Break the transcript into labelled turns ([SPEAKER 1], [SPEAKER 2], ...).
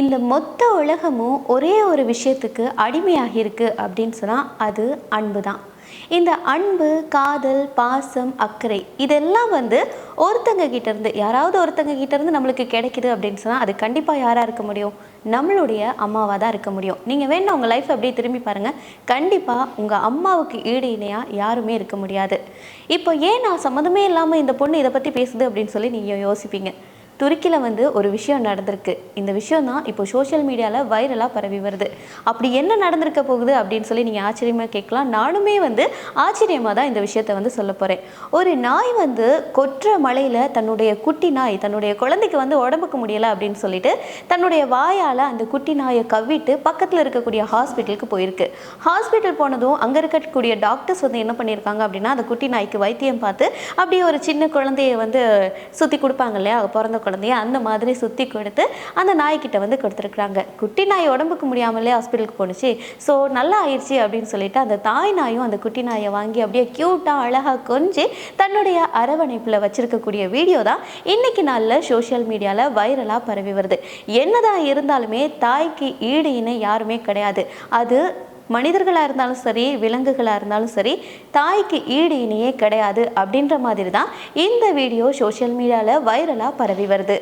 [SPEAKER 1] இந்த மொத்த உலகமும் ஒரே ஒரு விஷயத்துக்கு அடிமையாகியிருக்கு அப்படின்னு சொன்னால் அது அன்பு தான் இந்த அன்பு காதல் பாசம் அக்கறை இதெல்லாம் வந்து ஒருத்தங்க கிட்ட இருந்து யாராவது ஒருத்தங்க கிட்ட இருந்து நம்மளுக்கு கிடைக்குது அப்படின்னு சொன்னால் அது கண்டிப்பாக யாராக இருக்க முடியும்? நம்மளுடைய அம்மாவாக தான் இருக்க முடியும். நீங்கள் வேணும் உங்கள் லைஃப் அப்படியே திரும்பி பாருங்கள் கண்டிப்பாக உங்கள் அம்மாவுக்கு ஈடு இணையாக யாருமே இருக்க முடியாது. இப்போ ஏன் நான் சம்மந்தமே இல்லாமல் இந்த பொண்ணு இதை பற்றி பேசுது அப்படின்னு சொல்லி நீங்கள் யோசிப்பீங்க. துருக்கியில் வந்து ஒரு விஷயம் நடந்திருக்கு. இந்த விஷயம் தான் இப்போ சோஷியல் மீடியாவில் வைரலாக பரவி வருது. அப்படி என்ன நடந்திருக்க போகுது அப்படின்னு சொல்லி நீங்கள் ஆச்சரியமாக கேட்கலாம். நானுமே வந்து ஆச்சரியமாக தான் இந்த விஷயத்தை வந்து சொல்ல போகிறேன் ஒரு நாய் வந்து கொற்ற மலையில் தன்னுடைய குட்டி நாய் தன்னுடைய குழந்தைக்கு வந்து உடம்புக்கு முடியலை அப்படின்னு சொல்லிட்டு தன்னுடைய வாயால் அந்த குட்டி நாயை கவ்விட்டு பக்கத்தில் இருக்கக்கூடிய ஹாஸ்பிட்டலுக்கு போயிருக்கு. ஹாஸ்பிட்டல் போனதும் அங்கே இருக்கக்கூடிய டாக்டர்ஸ் வந்து என்ன பண்ணியிருக்காங்க அப்படின்னா அந்த குட்டி நாய்க்கு வைத்தியம் பார்த்து அப்படியே ஒரு சின்ன குழந்தைய வந்து சுற்றி கொடுப்பாங்க இல்லையா? பிறந்த குழந்தை குழந்தைய அந்த மாதிரி சுற்றி கொடுத்து அந்த நாய்க்கிட்ட வந்து கொடுத்துருக்குறாங்க. குட்டி நாய் உடம்புக்கு முடியாமலே ஹாஸ்பிட்டலுக்கு போணுச்சு. ஸோ நல்லா ஆயிடுச்சு அப்படின்னு சொல்லிட்டு அந்த தாய் நாயும் அந்த குட்டி நாயை வாங்கி அப்படியே க்யூட்டாக அழகாக கொஞ்சி தன்னுடைய அரவணைப்பில் வச்சுருக்கக்கூடிய வீடியோ தான் இன்னைக்கு நாளில் சோஷியல் மீடியாவில் வைரலாக பரவி வருது. என்னதான் இருந்தாலுமே தாய்க்கு ஈடு இணை யாருமே கிடையாது. அது மனிதர்களாக இருந்தாலும் சரி விலங்குகளாக இருந்தாலும் சரி தாய்க்கு ஈடு இணையே கிடையாது அப்படின்ற மாதிரி தான் இந்த வீடியோ சோஷியல் மீடியாவில் வைரலாக பரவி வருது.